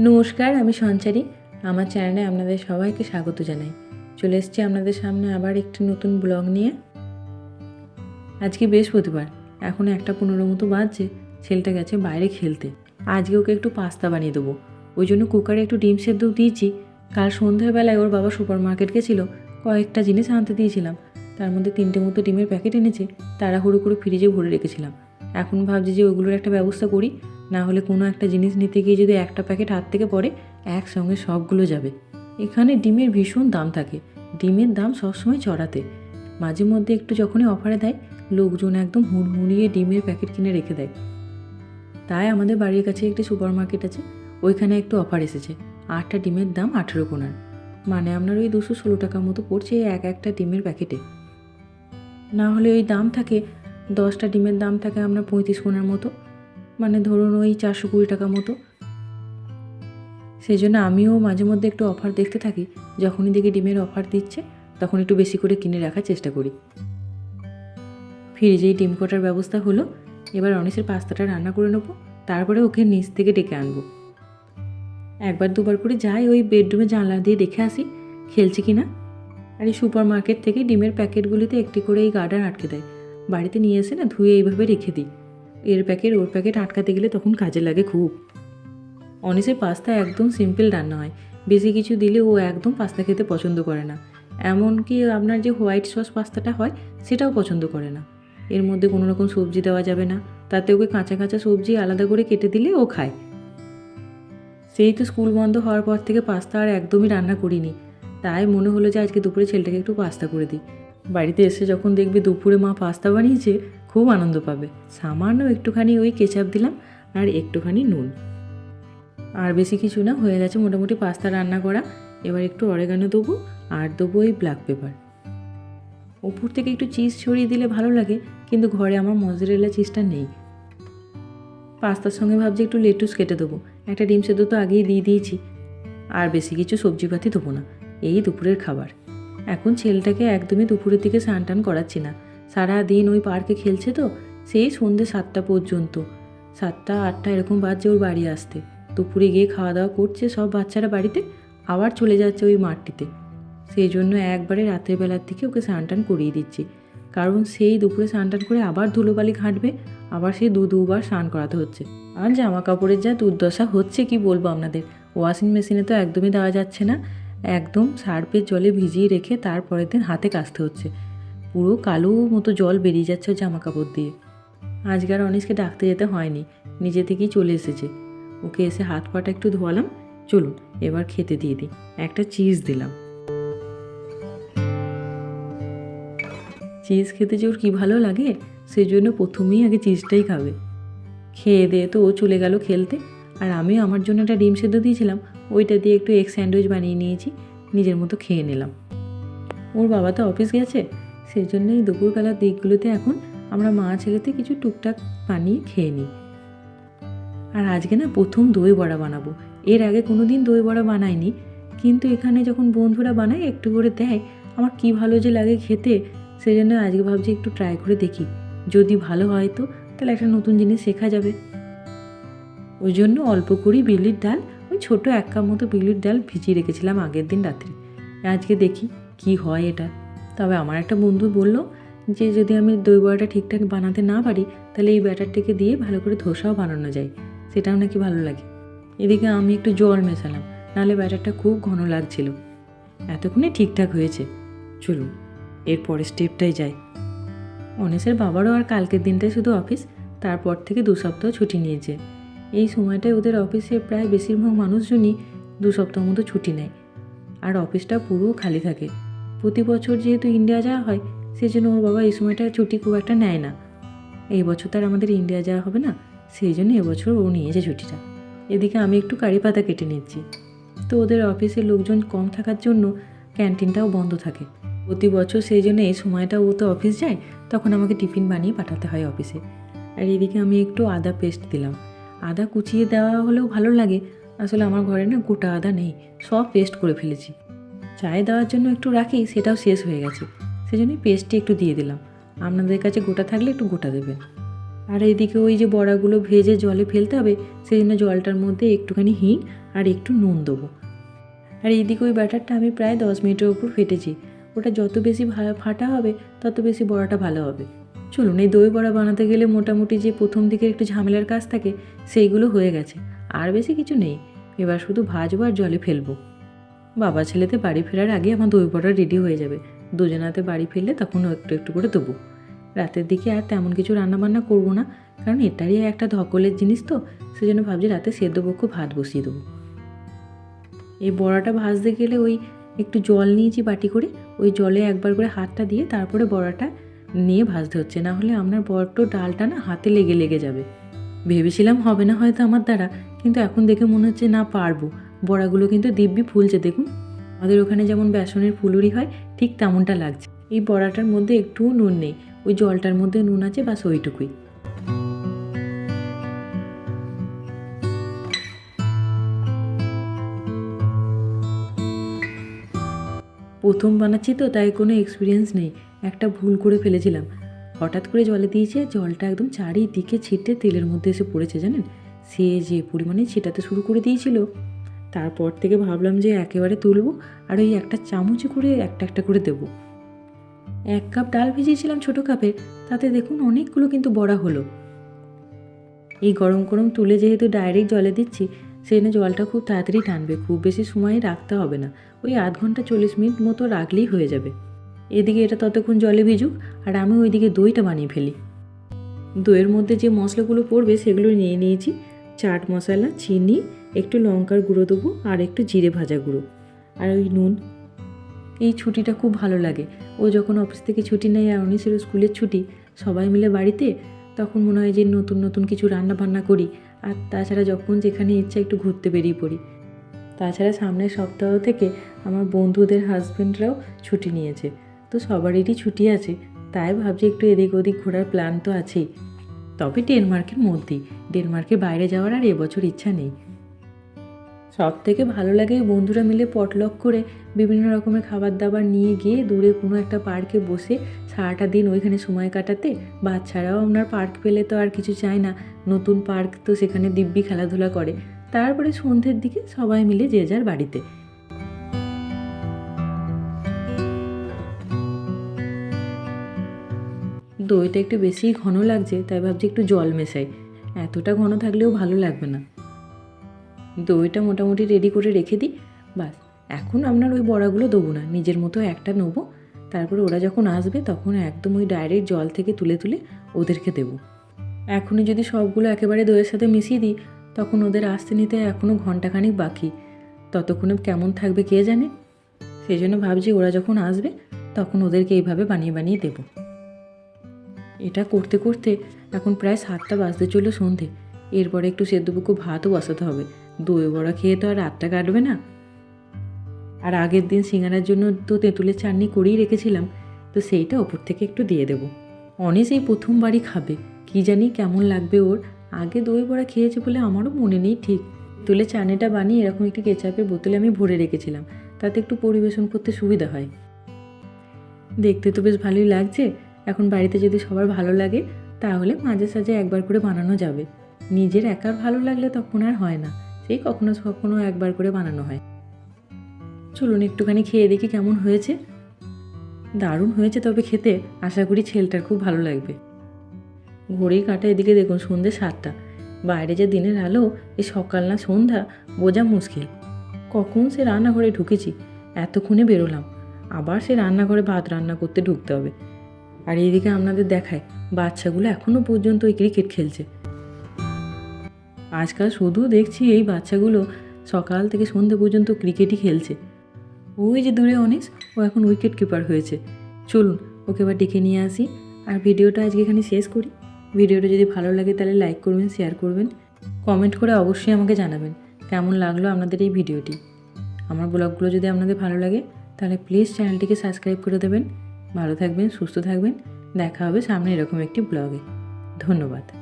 নমস্কার, আমি সঞ্চারী। আমার চ্যানেলে আপনাদের সবাইকে স্বাগত জানাই। চলে এসছি আপনাদের সামনে আবার একটি নতুন ব্লগ নিয়ে। আজকে বৃহস্পতিবার, এখন একটা পনেরো মতো বাজছে, ছেলেটা গেছে বাইরে খেলতে। আজকে ওকে একটু পাস্তা বানিয়ে দেবো। ওই জন্য কুকারে একটু ডিম সেদ্ধ দিয়েছি। কাল সন্ধ্যাবেলায় ওর বাবা সুপার মার্কেট গেছিল, কয়েকটা জিনিস আনতে দিয়েছিলাম। তার মধ্যে তিনটে মতো ডিমের প্যাকেট এনেছে, তাড়াহুড়ো করে ফ্রিজে ভরে রেখেছিলাম। এখন ভাবছি যে ওইগুলোর একটা ব্যবস্থা করি, না হলে কোনো একটা জিনিস নিতে গিয়ে যদি একটা প্যাকেট হাত থেকে পড়ে, একসঙ্গে সবগুলো যাবে। এখানে ডিমের ভীষণ দাম থাকে, ডিমের দাম সবসময় চড়াতে। মাঝে মধ্যে একটু যখনই অফারে দেয়, লোকজন একদম হুড়হুড়িয়ে ডিমের প্যাকেট কিনে রেখে দেয়। তাই আমাদের বাড়ির কাছে একটি সুপার মার্কেট আছে, ওইখানে একটু অফার এসেছে, আটটা ডিমের দাম আঠেরো কোনার মানে আপনার ওই দুশো ষোলো টাকার মতো পড়ছে এক একটা ডিমের প্যাকেটে। না হলে ওই দাম থাকে দশটা ডিমের দাম থাকে আপনার পঁয়ত্রিশ কোনার মতো। মানে ধরুন ওই চারশো কুড়ি টাকা মতো। সেই জন্য আমিও মাঝে মধ্যে একটু অফার দেখতে থাকি। যখনই দেখি ডিমের অফার দিচ্ছে, তখন একটু বেশি করে কিনে রাখার চেষ্টা করি। ফ্রিজেই ডিম কটার ব্যবস্থা হলো, এবার অনিসের পাস্তাটা রান্না করে নেব, তারপরে ওকে নিচ থেকে ডেকে আনব। একবার দুবার করে যাই ওই বেডরুমে জানলা দিয়ে দেখে আসি, খেলছে কি না আর এই সুপার মার্কেট থেকে ডিমের প্যাকেটগুলিতে একটি করে এই গার্ডার আটকে দেয়। বাড়িতে নিয়ে এসে না ধুয়ে এইভাবে রেখে দিই। এর প্যাকেট, ওর প্যাকেট আটকাতে গেলে তখন কাজে লাগে খুব। অনিসের পাস্তা একদম সিম্পল রান্না হয়। বেশি কিছু দিলে ও একদম পাস্তা খেতে পছন্দ করে না। এমনকি আপনার যে হোয়াইট সস পাস্তাটা হয়, সেটাও পছন্দ করে না। এর মধ্যে কোনো রকম সবজি দেওয়া যাবে না। তাতে ওকে কাঁচা কাঁচা সবজি আলাদা করে কেটে দিলে ও খায়। সেই তো স্কুল বন্ধ হওয়ার পর থেকে পাস্তা আর একদমই রান্না করিনি। তাই মনে হলো যে আজকে দুপুরে ছেলেটাকে একটু পাস্তা করে দিই। বাড়িতে এসে যখন দেখবে দুপুরে মা পাস্তা বানিয়েছে, খুব আনন্দ পাবে। সামান্য একটুখানি ওই কেচাপ দিলাম আর একটুখানি নুন। আর বেশি কিছু না, হয়ে গেছে মোটামুটি পাস্তা রান্না করা। এবার একটু অরেগানো দেবো আর দেবো ওই ব্ল্যাক পেপার ওপর থেকে একটু চিজ ছড়িয়ে দিলে ভালো লাগে, কিন্তু ঘরে আমার মজরেলা চিজটা নেই। পাস্তার সঙ্গে ভাবছি একটু লেটুস কেটে দেবো। একটা ডিম সেদ্ধ তো আগেই দিয়ে দিয়েছি। আর বেশি কিছু সবজিপাতি দেবো না। এই দুপুরের খাবার। এখন ছেলেটাকে একদমই দুপুরের দিকে স্নান টান করাচ্ছি না। সারা দিন ওই পার্কে খেলছে তো, সেই সন্ধ্যে সাতটা পর্যন্ত। সাতটা, আটটা এরকম বাজছে ওর বাড়ি আসতে। দুপুরে গিয়ে খাওয়া দাওয়া করছে সব বাচ্চারা বাড়িতে, আবার চলে যাচ্ছে ওই মাঠটিতে। সেই জন্য একবারে রাতের বেলার দিকে ওকে স্নান টান করিয়ে দিচ্ছি। কারণ সেই দুপুরে স্নান টান করে আবার ধুলোবালি ঘাঁটবে, আবার সেই দু দুবার স্নান করাতে হচ্ছে। আর জামা কাপড়ের যা দুর্দশা হচ্ছে কি বলব আপনাদের? ওয়াশিং মেশিনে তো একদমই দেওয়া যাচ্ছে না। একদম সার্ফের জলে ভিজিয়ে রেখে তারপরের দিন হাতে কাচতে হচ্ছে। পুরো কালো মতো জল বেরিয়ে যাচ্ছে জামা কাপড় দিয়ে। আজকে আর অনিসকে ডাকতে যেতে হয়নি, নিজে থেকেই চলে এসেছে। ওকে এসে হাত পাটা একটু ধোয়ালাম, চলুন এবার খেতে দিয়ে দিই। একটা চিজ দিলাম। চিজ খেতে যে ওর কী ভালো লাগে সেই জন্য প্রথমেই আগে চিজটাই খাবে। খেয়ে দিয়ে তো ও চলে গেল খেলতে, আর আমিও আমার জন্য একটা ডিম সেদ্ধ দিয়েছিলাম ওইটা দিয়ে একটু এগ স্যান্ডউইচ বানিয়ে নিয়েছি, নিজের মতো খেয়ে নিলাম। ওর বাবা তো অফিস গেছে সেই জন্যই দুপুরবেলার দিকগুলোতে এখন আমরা মা ছেলেতে কিছু টুকটাক বানিয়ে খেয়ে নিই। আর আজকে না প্রথম দই বড়া বানাবো। এর আগে কোনো দিন দই বড়া বানাইনি, কিন্তু এখানে যখন বন্ধুরা বানায়, একটু করে দেয়, আমার কি ভালো যে লাগে খেতে সেই জন্য আজকে ভাবছি একটু ট্রাই করে দেখি। যদি ভালো হয় তো, তাহলে একটা নতুন জিনিস শেখা যাবে। ওই জন্য অল্প করেই বিউলির ডাল ওই ছোটো এক কাপ মতো বিউলির ডাল ভিজিয়ে রেখেছিলাম আগের দিন রাত্রে। আজকে দেখি কি হয় এটা। তবে আমার একটা বন্ধু বলল যে, যদি আমি দই বড়াটা ঠিকঠাক বানাতে না পারি, তাহলে এই ব্যাটারটিকে দিয়ে ভালো করে ধোসাও বানানো যায়। সেটাও নাকি ভালো লাগে। এদিকে আমি একটু জল মেশালাম, নাহলে ব্যাটারটা খুব ঘন লাগছিল। এতক্ষণে ঠিকঠাক হয়েছে। চলুন এরপরের স্টেপটাই যাই। অনিসের বাবারও আর কালকের দিনটাই শুধু অফিস, তারপর থেকে দু সপ্তাহ ছুটি নিয়েছে। এই সময়টায় ওদের অফিসে প্রায় বেশিরভাগ মানুষজনই দু সপ্তাহ মতো ছুটি নেয়। আর অফিসটা পুরো খালি থাকে। প্রতি বছর যেহেতু ইন্ডিয়া যাওয়া হয় সেই জন্য ওর বাবা এই সময়টা ছুটি খুব একটা নেয় না। এই বছর তার আমাদের ইন্ডিয়া যাওয়া হবে না, সেই জন্য এবছর ও নিয়েছে ছুটিটা। এদিকে আমি একটু কারি পাতা কেটে নিচ্ছি। তো ওদের অফিসে লোকজন কম থাকার জন্য ক্যান্টিনটাও বন্ধ থাকে। প্রতি বছর সেই জন্য এই সময়টা ও তো অফিস যায়, তখন আমাকে টিফিন বানিয়ে পাঠাতে হয় অফিসে। আর এদিকে আমি একটু আদা পেস্ট দিলাম। আদা কুচিয়ে দেওয়া হলেও ভালো লাগে। আসলে আমার ঘরে না গোটা আদা নেই, সব পেস্ট করে ফেলেছি। চায়ে দেওয়ার জন্য একটু রাখি, সেটাও শেষ হয়ে গেছে। সেই জন্যই পেস্টটি একটু দিয়ে দিলাম। আপনাদের কাছে গোটা থাকলে একটু গোটা দেবেন। আর এইদিকে ওই যে বড়াগুলো ভেজে জলে ফেলতে হবে সেই জন্য জলটার মধ্যে একটুখানি হিং আর একটু নুন দেবো। আর এইদিকে ওই ব্যাটারটা আমি প্রায় দশ মিনিটের উপর ফেটেছি। ওটা যত বেশি ফাটা হবে, তত বেশি বড়াটা ভালো হবে। চলুন, এই দই বড়া বানাতে গেলে মোটামুটি যে প্রথম দিকের একটু ঝামেলার কাজ থাকে, সেইগুলো হয়ে গেছে। আর বেশি কিছু নেই। এবার শুধু ভাজবো আর জলে ফেলব। বাবা ছেলেতে বাড়ি ফেরার আগে আমার দই বড়া রেডি হয়ে যাবে। দুজনাতে বাড়ি ফিরলে তখন একটু একটু করে দেবো। রাতের দিকে আর তেমন কিছু রান্নাবান্না করব না, কারণ এটারই একটা ধকলের জিনিস তো, সেজন্য ভাবছি রাতে সেদ্ধ পক্ষ ভাত বসিয়ে দেবো। এই বড়াটা ভাজতে গেলে ওই একটু জল নিয়েছি বাটি করে, ওই জলে একবার করে হাতটা দিয়ে তারপরে বড়াটা নিয়ে ভাজতে হচ্ছে, না হলে আপনার বড্ড ডালটা না হাতে লেগে লেগে যাবে। ভেবেছিলাম হবে না হয়তো আমার দ্বারা, কিন্তু এখন দেখে মনে হচ্ছে না পারব। বড়াগুলো কিন্তু দিব্যি ফুলছে, দেখুন। আমাদের ওখানে যেমন বেসনের ফুলুরি হয়, ঠিক তেমনটা লাগছে। এই বড়াটার মধ্যে একটুও নুন নেই, ওই জলটার মধ্যে নুন আছে বাস ওইটুকুই। প্রথম বানাচ্ছি তো, তাই কোনো এক্সপিরিয়েন্স নেই। একটা ভুল করে ফেলেছিলাম। হঠাৎ করে জলে দিয়েছে, জলটা একদম চারিদিকে ছিটে তেলের মধ্যে এসে পড়েছে জানেন? সে যে পরিমাণে ছিটাতে শুরু করে দিয়েছিল। তারপর থেকে ভাবলাম যে একেবারে তুলবো আর ওই একটা চামচে করে একটা একটা করে দেবো। এক কাপ ডাল ভিজিয়েছিলাম ছোটো কাপে, তাতে দেখুন অনেকগুলো কিন্তু বড়া হলো। এই গরম গরম তুলে যেহেতু ডাইরেক্ট জলে দিচ্ছি সেই জন্য জলটা খুব তাড়াতাড়ি টানবে, খুব বেশি সময় রাখতে হবে না। ওই আধ ঘণ্টা চল্লিশ মিনিট মতো রাখলেই হয়ে যাবে। এদিকে এটা ততক্ষণ জলে ভিজুক, আর আমি ওইদিকে দইটা বানিয়ে ফেলি। দইয়ের মধ্যে যে মশলাগুলো পড়বে সেগুলো নিয়ে নিয়েছি। চাট মশলা, চিনি, একটু লঙ্কার গুঁড়ো দেবো, আর একটু জিরে ভাজা গুঁড়ো, আর ওই নুন। এই ছুটিটা খুব ভালো লাগে। ও যখন অফিস থেকে ছুটি নেয় আর ছিল স্কুলের ছুটি, সবাই মিলে বাড়িতে, তখন মনে হয় যে নতুন নতুন কিছু রান্না বান্না করি। আর তাছাড়া যখন যেখানে ইচ্ছা একটু ঘুরতে বেরিয়ে পড়ি। তাছাড়া সামনের সপ্তাহ থেকে আমার বন্ধুদের হাজব্যান্ডরাও ছুটি নিয়েছে। তো সবারই ছুটি আছে, তাই ভাবছি একটু এদিক ওদিক ঘোরার প্ল্যান তো আছেই। তবে ডেনমার্কের মধ্যেই ডেনমার্কের বাইরে যাওয়ার আর এবছর ইচ্ছা নেই। সব থেকে ভালো লাগে বন্ধুরা মিলে পটলক করে বিভিন্ন রকমের খাবার দাবার নিয়ে গিয়ে দূরে কোনো একটা পার্কে বসে সারাটা দিন ওইখানে সময় কাটাতে, বাচ্চারাও আপনার পার্ক পেলে তো আর কিছু চায় না। নতুন পার্ক তো সেখানে দিব্যি খেলাধুলা করে। তারপরে সন্ধ্যের দিকে সবাই মিলে যে যার বাড়িতে। দইটা একটু বেশি ঘন লাগছে, তাই ভাবছি একটু জল মেশাই। এতটা ঘন থাকলেও ভালো লাগবে না। দইটা মোটামুটি রেডি করে রেখে দিই, বাস। এখন আপনার ওই বড়াগুলো দেবো না, নিজের মতো একটা নেব। তারপরে ওরা যখন আসবে, তখন একদম ওই ডাইরেক্ট জল থেকে তুলে তুলে ওদেরকে দেবো। এখনই যদি সবগুলো একেবারে দইয়ের সাথে মিশিয়ে দিই, তখন ওদের আসতে নিতে এখনও ঘন্টাখানিক বাকি। ততক্ষণে কেমন থাকবে কে জানে? সেই জন্য ভাবছি ওরা যখন আসবে, তখন ওদেরকে এইভাবে বানিয়ে বানিয়ে দেবো। এটা করতে করতে এখন প্রায় সাতটা বাজতে চলল সন্ধে। এরপরে একটু সেদ্ধপুকু ভাতও বসাতে হবে। দই বড়া খেয়ে তো আর রাতটা কাটবে না। আর আগের দিন সিঙ্গারার জন্য তো তেঁতুলের চাটনি করেই রেখেছিলাম, তো সেইটা ওপর থেকে একটু দিয়ে দেবো। অনেস এই প্রথমবারই খাবে। কি জানি কেমন লাগবে ওর। আগে দই বড়া খেয়েছে বলে আমারও মনে নেই ঠিক। তুলে চাটনিটা বানিয়ে এরকম একটি কেচাপের বোতলে আমি ভরে রেখেছিলাম। তাতে একটু পরিবেশন করতে সুবিধা হয়। দেখতে তো বেশ ভালোই লাগছে। এখন বাড়িতে যদি সবার ভালো লাগে, তাহলে মাঝে সাঝে একবার করে বানানো যাবে। নিজের একার ভালো লাগলে তখন আর হয় না, সেই কখনো কখনো একবার করে বানানো হয়। চলুন একটুখানি খেয়ে দেখি কেমন হয়েছে। দারুণ হয়েছে তবে খেতে, আশা করি ছেলেটার খুব ভালো লাগবে। ঘড়ির কাটা এদিকে দেখুন সন্ধ্যে সাতটা। বাইরে যে দিনের আলো, এ সকাল না সন্ধ্যা, বোঝা মুশকিল। কখন সে রান্নাঘরে ঢুকেছি, এতক্ষণে বেরোলাম। আবার সে রান্নাঘরে ভাত রান্না করতে ঢুকতে হবে। আর এইদিকে আপনাদের দেখায়, বাচ্চাগুলো এখনও পর্যন্ত ওই ক্রিকেট খেলছে। আজকাল শুধু দেখছি এই বাচ্চাগুলো সকাল থেকে সন্ধ্যে পর্যন্ত ক্রিকেটই খেলছে। ওই যে দূরে অনেস, ও এখন উইকেট কিপার হয়েছে। চলুন, ওকে এবার ডেকে নিয়ে আসি। আর ভিডিওটা আজকে এখানে শেষ করি। ভিডিওটা যদি ভালো লাগে তাহলে লাইক করবেন শেয়ার করবেন। কমেন্ট করে অবশ্যই আমাকে জানাবেন, কেমন লাগল আপনাদের এই ভিডিওটি। আমার ব্লগগুলো যদি আপনাদের ভালো লাগে, তাহলে প্লিজ চ্যানেলটিকে সাবস্ক্রাইব করে দেবেন। ভালো থাকবেন সুস্থ থাকবেন। দেখা হবে সামনে এরকম একটি ব্লগে। ধন্যবাদ।